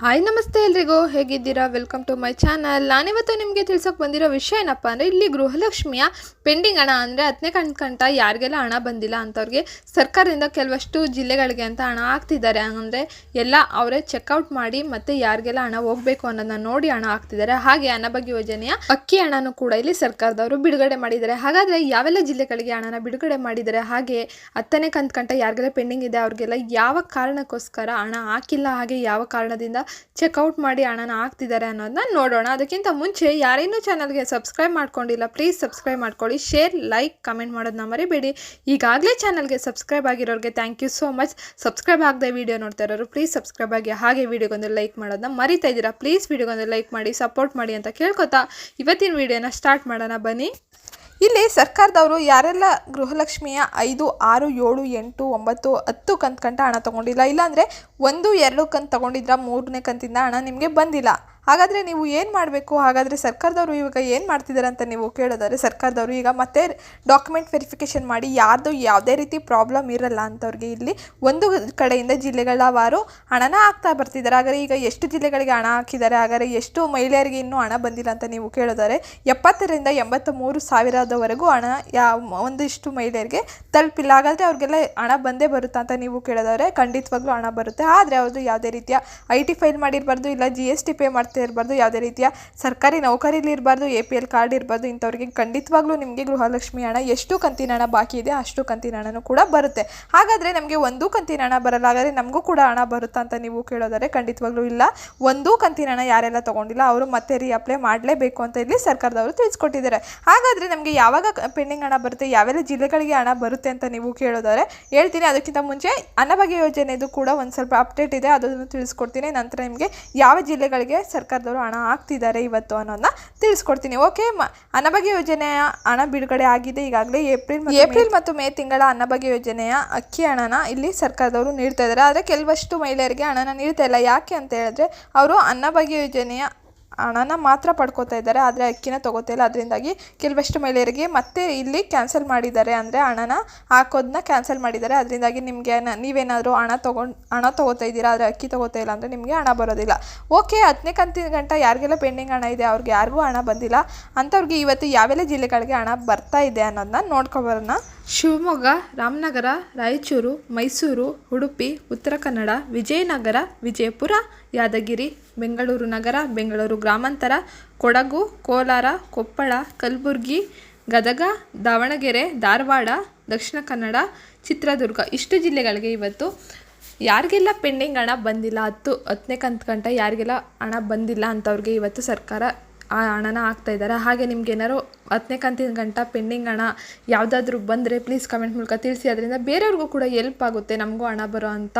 Hi ನಮಸ್ತೆ ಎಲ್ರಿಗೂ. ಹೇಗಿದ್ದೀರಾ? ವೆಲ್ಕಮ್ ಟು ಮೈ ಚಾನಲ್ ನಾನಿವತ್ತು ನಿಮಗೆ ತಿಳ್ಸೋಕೆ ಬಂದಿರೋ ವಿಷಯ ಏನಪ್ಪ ಅಂದರೆ, ಇಲ್ಲಿ ಗೃಹಲಕ್ಷ್ಮಿಯ ಪೆಂಡಿಂಗ್ ಹಣ ಅಂದರೆ ಹತ್ತನೇ ಕಂತ ಯಾರಿಗೆಲ್ಲ ಹಣ ಬಂದಿಲ್ಲ ಅಂಥವ್ರಿಗೆ ಸರ್ಕಾರದಿಂದ ಕೆಲವಷ್ಟು ಜಿಲ್ಲೆಗಳಿಗೆ ಅಂತ ಹಣ ಹಾಕ್ತಿದ್ದಾರೆ. ಅಂದರೆ ಎಲ್ಲ ಅವರೇ ಚೆಕ್ಔಟ್ ಮಾಡಿ ಮತ್ತೆ ಯಾರಿಗೆಲ್ಲ ಹಣ ಹೋಗಬೇಕು ಅನ್ನೋದನ್ನ ನೋಡಿ ಹಣ ಹಾಕ್ತಿದ್ದಾರೆ. ಹಾಗೆ ಅನ್ನಭಾಗ್ಯ ಯೋಜನೆಯ ಅಕ್ಕಿ ಹಣನೂ ಕೂಡ ಇಲ್ಲಿ ಸರ್ಕಾರದವರು ಬಿಡುಗಡೆ ಮಾಡಿದ್ದಾರೆ. ಹಾಗಾದರೆ ಯಾವೆಲ್ಲ ಜಿಲ್ಲೆಗಳಿಗೆ ಹಣನ ಬಿಡುಗಡೆ ಮಾಡಿದ್ದಾರೆ? ಹಾಗೆ ಹತ್ತನೇ ಕಂತು ಕಂಟ ಯಾರಿಗೆಲ್ಲ ಪೆಂಡಿಂಗ್ ಇದೆ, ಅವ್ರಿಗೆಲ್ಲ ಯಾವ ಕಾರಣಕ್ಕೋಸ್ಕರ ಹಣ ಹಾಕಿಲ್ಲ? ಹಾಗೆ ಯಾವ ಕಾರಣದಿಂದ ಚೆಕ್ಔಟ್ ಮಾಡಿ ಹಣನ ಹಾಕ್ತಿದ್ದಾರೆ ಅನ್ನೋದನ್ನ ನೋಡೋಣ. ಅದಕ್ಕಿಂತ ಮುಂಚೆ ಯಾರೇನೂ ಚಾನಲ್ಗೆ ಸಬ್ಸ್ಕ್ರೈಬ್ ಮಾಡ್ಕೊಂಡಿಲ್ಲ, ಪ್ಲೀಸ್ ಸಬ್ಸ್ಕ್ರೈಬ್ ಮಾಡ್ಕೊಳ್ಳಿ, ಶೇರ್, ಲೈಕ್, ಕಮೆಂಟ್ ಮಾಡೋದನ್ನ ಮರಿಬೇಡಿ. ಈಗಾಗಲೇ ಚಾನಲ್ಗೆ subscribe ಆಗಿರೋರಿಗೆ thank you so much subscribe ಆಗದೆ ವೀಡಿಯೋ ನೋಡ್ತಾ ಇರೋರು, ಪ್ಲೀಸ್ ಸಬ್ಸ್ಕ್ರೈಬ್ ಆಗಿ ಹಾಗೆ ವೀಡಿಯೋಗೊಂದು ಲೈಕ್ ಮಾಡೋದನ್ನ ಮರಿತಾ ಇದ್ದೀರಾ? ಪ್ಲೀಸ್ ವೀಡಿಯೋಗೊಂದು ಲೈಕ್ ಮಾಡಿ ಸಪೋರ್ಟ್ ಮಾಡಿ ಅಂತ ಕೇಳ್ಕೊತಾ ಇವತ್ತಿನ ವೀಡಿಯೋನ ಸ್ಟಾರ್ಟ್ ಮಾಡೋಣ. ಬನ್ನಿ. ಇಲ್ಲಿ ಸರ್ಕಾರದವರು ಯಾರೆಲ್ಲ ಗೃಹಲಕ್ಷ್ಮಿಯ ಐದು, ಆರು, ಏಳು, ಎಂಟು, ಒಂಬತ್ತು, ಹತ್ತು ಕಂತು ಕಂಟ ಹಣ ತೊಗೊಂಡಿಲ್ಲ, ಇಲ್ಲಾಂದರೆ ಒಂದು, ಎರಡು ಕಂತು ತೊಗೊಂಡಿದ್ರ ಮೂರನೇ ಕಂತಿಂದ ಹಣ ನಿಮಗೆ ಬಂದಿಲ್ಲ. ಹಾಗಾದರೆ ನೀವು ಏನು ಮಾಡಬೇಕು? ಹಾಗಾದರೆ ಸರ್ಕಾರದವರು ಇವಾಗ ಏನು ಮಾಡ್ತಿದ್ದಾರೆ ಅಂತ ನೀವು ಕೇಳೋದಾದ್ರೆ ಸರ್ಕಾರದವರು ಈಗ ಮತ್ತೆ ಡಾಕ್ಯುಮೆಂಟ್ ವೆರಿಫಿಕೇಷನ್ ಮಾಡಿ ಯಾರ್ದು ಯಾವುದೇ ರೀತಿ ಪ್ರಾಬ್ಲಮ್ ಇರಲ್ಲ ಅಂತವ್ರಿಗೆ ಇಲ್ಲಿ ಒಂದು ಕಡೆಯಿಂದ ಜಿಲ್ಲೆಗಳವಾರು ಹಣನ ಹಾಕ್ತಾ ಬರ್ತಿದ್ದಾರೆ ಹಾಗಾದರೆ ಈಗ ಎಷ್ಟು ಜಿಲ್ಲೆಗಳಿಗೆ ಹಣ ಹಾಕಿದ್ದಾರೆ ಹಾಗಾದರೆ ಎಷ್ಟು ಮಹಿಳೆಯರಿಗೆ ಇನ್ನೂ ಹಣ ಬಂದಿಲ್ಲ ಅಂತ ನೀವು ಕೇಳೋದಾದ್ರೆ ಎಪ್ಪತ್ತರಿಂದ ಎಂಬತ್ತ ಮೂರು ಸಾವಿರದವರೆಗೂ ಹಣ ಯಾವ ಒಂದಿಷ್ಟು ಮಹಿಳೆಯರಿಗೆ ತಲುಪಿಲ್ಲ. ಹಾಗಾದರೆ ಅವ್ರಿಗೆಲ್ಲ ಹಣ ಬಂದೇ ಬರುತ್ತಾ ಅಂತ ನೀವು ಕೇಳೋದಾದ್ರೆ ಖಂಡಿತವಾಗ್ಲೂ ಹಣ ಬರುತ್ತೆ. ಆದರೆ ಅವ್ರದ್ದು ಯಾವುದೇ ರೀತಿಯ ಐ ಟಿ ಫೈಲ್ ಮಾಡಿರಬಾರ್ದು, ಇಲ್ಲ ಜಿ ಎಸ್ ಟಿ ಪೇ ಮಾಡ್ತಾ ಇರಬಾರ್ದು ಯಾವುದೇ ರೀತಿಯ ಸರ್ಕಾರಿ ನೌಕರಿಲಿ ಇರಬಾರ್ದು, ಎ ಪಿ ಎಲ್ ಕಾರ್ಡ್ ಇರಬಾರ್ದು, ಇಂಥವ್ರಿಗೆ ಖಂಡಿತವಾಗ್ಲೂ ನಿಮಗೆ ಗೃಹಲಕ್ಷ್ಮಿ ಹಣ, ಎಷ್ಟು ಕಂತಿನ ಹಣ ಬಾಕಿ ಇದೆ, ಅಷ್ಟು ಕಂತಿನ ಹಣನೂ ಕೂಡ ಬರುತ್ತೆ. ಹಾಗಾದರೆ ನಮಗೆ ಒಂದು ಕಂತಿನ ಹಣ ಬರಲ್ಲ ಆದರೆ ನಮಗೂ ಕೂಡ ಹಣ ಬರುತ್ತಾ ಅಂತ ನೀವು ಕೇಳೋದಾದರೆ ಖಂಡಿತವಾಗ್ಲೂ ಇಲ್ಲ. ಒಂದು ಕಂತಿನ ಹಣ ಯಾರೆಲ್ಲ ತೊಗೊಂಡಿಲ್ಲ, ಅವರು ಮತ್ತೆ ರೀ ಅಪ್ಲೈ ಮಾಡಲೇಬೇಕು ಅಂತ ಇಲ್ಲಿ ಸರ್ಕಾರದವರು ತಿಳಿಸ್ಕೊಟ್ಟಿದ್ದಾರೆ. ಹಾಗಾದರೆ ನಮಗೆ ಯಾವಾಗ ಪೆಂಡಿಂಗ್ ಹಣ ಬರುತ್ತೆ, ಯಾವೆಲ್ಲ ಜಿಲ್ಲೆಗಳಿಗೆ ಹಣ ಬರುತ್ತೆ ಅಂತ ನೀವು ಕೇಳೋದಾದರೆ ಹೇಳ್ತೀನಿ. ಅದಕ್ಕಿಂತ ಮುಂಚೆ ಅನ್ನಭಾಗ್ಯ ಯೋಜನೆದು ಕೂಡ ಒಂದು ಸ್ವಲ್ಪ ಅಪ್ಡೇಟ್ ಇದೆ, ಅದನ್ನು ತಿಳಿಸ್ಕೊಡ್ತೀನಿ. ನಂತರ ನಿಮಗೆ ಯಾವ ಜಿಲ್ಲೆಗಳಿಗೆ ಸರ್ಕಾರದವರು ಹಣ ಹಾಕ್ತಿದ್ದಾರೆ ಇವತ್ತು ಅನ್ನೋದನ್ನ ತಿಳಿಸ್ಕೊಡ್ತೀನಿ. ಓಕೆ ಮ ಅನ್ನಭಾಗ್ಯ ಯೋಜನೆಯ ಹಣ ಬಿಡುಗಡೆ ಆಗಿದೆ ಈಗಾಗಲೇ ಏಪ್ರಿಲ್ ಏಪ್ರಿಲ್ ಮತ್ತು ಮೇ ತಿಂಗಳ ಅನ್ನಭಾಗ್ಯ ಯೋಜನೆಯ ಅಕ್ಕಿ ಹಣನ ಇಲ್ಲಿ ಸರ್ಕಾರದವರು ನೀಡ್ತಾ ಇದ್ದಾರೆ. ಆದರೆ, ಕೆಲವಷ್ಟು ಮಹಿಳೆಯರಿಗೆ ಹಣನ ನೀಡ್ತಾ ಇಲ್ಲ. ಯಾಕೆ ಅಂತ ಹೇಳಿದ್ರೆ, ಅವರು ಅನ್ನಭಾಗ್ಯ ಯೋಜನೆಯ ಹಣನ ಮಾತ್ರ ಪಡ್ಕೋತಾ ಇದ್ದಾರೆ, ಆದರೆ ಅಕ್ಕಿನ ತೊಗೋತಾ ಇಲ್ಲ. ಅದರಿಂದಾಗಿ ಕೆಲವಷ್ಟು ಮಹಿಳೆಯರಿಗೆ ಮತ್ತೆ ಇಲ್ಲಿ ಕ್ಯಾನ್ಸಲ್ ಮಾಡಿದ್ದಾರೆ ಅಂದರೆ ಹಣನ ಹಾಕೋದನ್ನ ಕ್ಯಾನ್ಸಲ್ ಮಾಡಿದ್ದಾರೆ. ಅದರಿಂದಾಗಿ ನಿಮಗೆ ನೀವೇನಾದರೂ ಹಣ ತೊಗೊಂಡು, ಹಣ ತೊಗೋತಾ ಇದ್ದೀರಾ, ಆದರೆ ಅಕ್ಕಿ ತೊಗೋತಾ ಇಲ್ಲ ಅಂದರೆ ನಿಮಗೆ ಹಣ ಬರೋದಿಲ್ಲ. ಓಕೆ ಹತ್ತನೇ ಕಂತಿನ ಗಂಟ ಯಾರಿಗೆಲ್ಲ ಪೆಂಡಿಂಗ್ ಹಣ ಇದೆ ಅವ್ರಿಗೆ ಯಾರಿಗೂ ಹಣ ಬಂದಿಲ್ಲ, ಅಂಥವ್ರಿಗೆ ಇವತ್ತು ಯಾವೆಲ್ಲ ಜಿಲ್ಲೆಗಳಿಗೆ ಹಣ ಬರ್ತಾ ಇದೆ ಅನ್ನೋದನ್ನ ನೋಡ್ಕೊಬರೋಣ. ಶಿವಮೊಗ್ಗ, ರಾಮನಗರ, ರಾಯಚೂರು, ಮೈಸೂರು, ಉಡುಪಿ, ಉತ್ತರ ಕನ್ನಡ, ವಿಜಯನಗರ, ವಿಜಯಪುರ, ಯಾದಗಿರಿ, ಬೆಂಗಳೂರು ನಗರ, ಬೆಂಗಳೂರು ಗ್ರಾಮಾಂತರ, ಕೊಡಗು, ಕೋಲಾರ, ಕೊಪ್ಪಳ, ಕಲಬುರಗಿ, ಗದಗ, ದಾವಣಗೆರೆ, ಧಾರವಾಡ, ದಕ್ಷಿಣ ಕನ್ನಡ, ಚಿತ್ರದುರ್ಗ. ಇಷ್ಟು ಜಿಲ್ಲೆಗಳಿಗೆ ಇವತ್ತು ಯಾರಿಗೆಲ್ಲ ಪೆಂಡಿಂಗ್ ಹಣ ಬಂದಿಲ್ಲ, ಹತ್ತು, ಹತ್ತನೇ ಕಂತು ಗಂಟೆ ಯಾರಿಗೆಲ್ಲ ಹಣ ಬಂದಿಲ್ಲ ಅಂತವ್ರಿಗೆ ಇವತ್ತು ಸರ್ಕಾರ ಆ ಹಣನ ಹಾಕ್ತಾ ಇದ್ದಾರೆ. ಹಾಗೆ ನಿಮ್ಗೆ ಏನಾರು ಹತ್ತನೇ ಕಂತಿನ ಗಂಟ ಪೆಂಡಿಂಗ್ ಹಣ ಯಾವುದಾದ್ರೂ ಬಂದರೆ ಪ್ಲೀಸ್ ಕಮೆಂಟ್ ಮೂಲಕ ತಿಳಿಸಿ. ಅದರಿಂದ ಬೇರೆಯವ್ರಿಗೂ ಕೂಡ ಎಲ್ಪ್ ಆಗುತ್ತೆ. ನಮಗೂ ಹಣ ಬರೋ ಅಂತ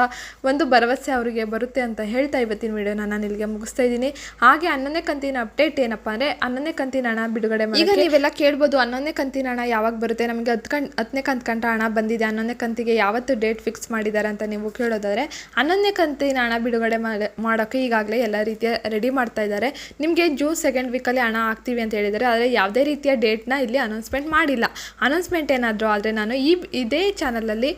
ಒಂದು ಭರವಸೆ ಅವರಿಗೆ ಬರುತ್ತೆ ಅಂತ ಹೇಳ್ತಾ ಇವತ್ತಿನ ವಿಡಿಯೋನ ನಾನು ಇಲ್ಲಿಗೆ ಮುಗಿಸ್ತಾ ಇದ್ದೀನಿ. ಹಾಗೆ ಹನ್ನೊಂದನೇ ಕಂತಿನ ಅಪ್ಡೇಟ್ ಏನಪ್ಪ ಅಂದರೆ ಹನ್ನೊಂದನೇ ಕಂತಿನ ಹಣ ಬಿಡುಗಡೆ ಮಾಡಿ ಈಗ ನೀವೆಲ್ಲ ಕೇಳ್ಬೋದು ಹನ್ನೊಂದನೇ ಕಂತಿನ ಹಣ ಯಾವಾಗ ಬರುತ್ತೆ? ನಮಗೆ ಹತ್ತು ಕಂತು ಹತ್ತನೇ ಕಂತು ಕಂಟ ಹಣ ಬಂದಿದೆ. ಹನ್ನೊಂದನೇ ಕಂತಿಗೆ ಯಾವತ್ತು ಡೇಟ್ ಫಿಕ್ಸ್ ಮಾಡಿದ್ದಾರೆ ಅಂತ ನೀವು ಕೇಳೋದಾದರೆ ಹನ್ನೊಂದನೇ ಕಂತಿನ ಹಣ ಬಿಡುಗಡೆ ಮಾಡಿ ಮಾಡೋಕ್ಕೆ ಈಗಾಗಲೇ ಎಲ್ಲ ರೀತಿಯ ರೆಡಿ ಮಾಡ್ತಾ ಇದ್ದಾರೆ. ನಿಮಗೆ ಜೂನ್ ಸೆಕೆಂಡ್ ವೀಕಲ್ಲಿ ಹಣ ಹಾಕ್ತೀವಿ ಅಂತ ಹೇಳಿದರೆ ಆದರೆ ಯಾವುದೇ ರೀತಿಯ ಡೇಟ್ನ ಇಲ್ಲಿ ಅನೌನ್ಸ್ಮೆಂಟ್ ಮಾಡಿಲ್ಲ. ಅನೌನ್ಸ್ಮೆಂಟ್ ಏನಾದರೂ ಆದರೆ ನಾನು ಈ ಇದೇ ಚಾನಲಲ್ಲಿ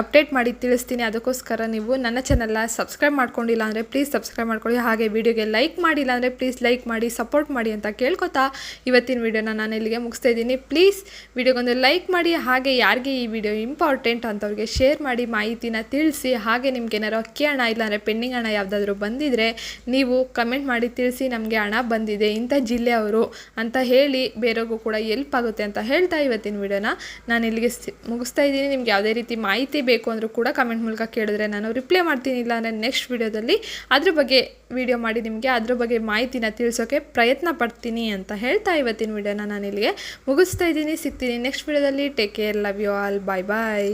ಅಪ್ಡೇಟ್ ಮಾಡಿ ತಿಳಿಸ್ತೀನಿ. ಅದಕ್ಕೋಸ್ಕರ ನೀವು ನನ್ನ ಚಾನಲ್ನ ಸಬ್ಸ್ಕ್ರೈಬ್ ಮಾಡ್ಕೊಂಡಿಲ್ಲ ಅಂದರೆ ಪ್ಲೀಸ್ ಸಬ್ಸ್ಕ್ರೈಬ್ ಮಾಡ್ಕೊಳ್ಳಿ. ಹಾಗೆ ವಿಡಿಯೋಗೆ ಲೈಕ್ ಮಾಡಿಲ್ಲ ಅಂದರೆ ಪ್ಲೀಸ್ ಲೈಕ್ ಮಾಡಿ ಸಪೋರ್ಟ್ ಮಾಡಿ ಅಂತ ಕೇಳ್ಕೊತಾ ಇವತ್ತಿನ ವಿಡಿಯೋನ ನಾನು ಇಲ್ಲಿಗೆ ಮುಗಿಸ್ತಾ ಇದ್ದೀನಿ. ಪ್ಲೀಸ್ ವಿಡಿಯೋಗೊಂದು ಲೈಕ್ ಮಾಡಿ, ಹಾಗೆ ಯಾರಿಗೆ ಈ ವಿಡಿಯೋ ಇಂಪಾರ್ಟೆಂಟ್ ಅಂತವ್ರಿಗೆ ಶೇರ್ ಮಾಡಿ, ಮಾಹಿತಿನ ತಿಳಿಸಿ, ಹಾಗೆ ನಿಮ್ಗೆ ಏನಾರು ಅಕ್ಕಿ ಹಣ ಇಲ್ಲಾಂದರೆ ಪೆಂಡಿಂಗ್ ಹಣ ಯಾವುದಾದ್ರೂ ಬಂದಿದ್ದರೆ ನೀವು ಕಮೆಂಟ್ ಮಾಡಿ ತಿಳಿಸಿ ನಮಗೆ ಹಣ ಬಂದಿದೆ. ಇಂಥ ಜಿಲ್ಲೆಯವರು ಅಂತ ಹೇಳಿ ಬೇರೆಗೂ ಕೂಡ ಎಲ್ಪ್ ಆಗುತ್ತೆ ಅಂತ ಹೇಳ್ತಾ ಇವತ್ತಿನ ವಿಡಿಯೋನ ನಾನು ಇಲ್ಲಿಗೆ ಮುಗಿಸ್ತಾ ಇದ್ದೀನಿ. ನಿಮ್ಗೆ ಯಾವುದೇ ರೀತಿ ಮಾಹಿತಿ ಬೇಕು ಅಂದರೂ ಕೂಡ ಕಮೆಂಟ್ ಮೂಲಕ ಕೇಳಿದ್ರೆ ನಾನು ರಿಪ್ಲೈ ಮಾಡ್ತೀನಿ ಇಲ್ಲ ಅಂದರೆ ನೆಕ್ಸ್ಟ್ ವಿಡಿಯೋದಲ್ಲಿ ಅದ್ರ ಬಗ್ಗೆ ವಿಡಿಯೋ ಮಾಡಿ ನಿಮಗೆ, ಅದ್ರ ಬಗ್ಗೆ ಮಾಹಿತಿನ ತಿಳಿಸೋಕೆ ಪ್ರಯತ್ನ ಪಡ್ತೀನಿ ಅಂತ ಹೇಳ್ತಾ ಇವತ್ತಿನ ವಿಡಿಯೋನ ನಾನು ಇಲ್ಲಿಗೆ ಮುಗಿಸ್ತಾ ಇದ್ದೀನಿ. ಸಿಗ್ತೀನಿ ನೆಕ್ಸ್ಟ್ ವಿಡಿಯೋದಲ್ಲಿ take care love you all bye bye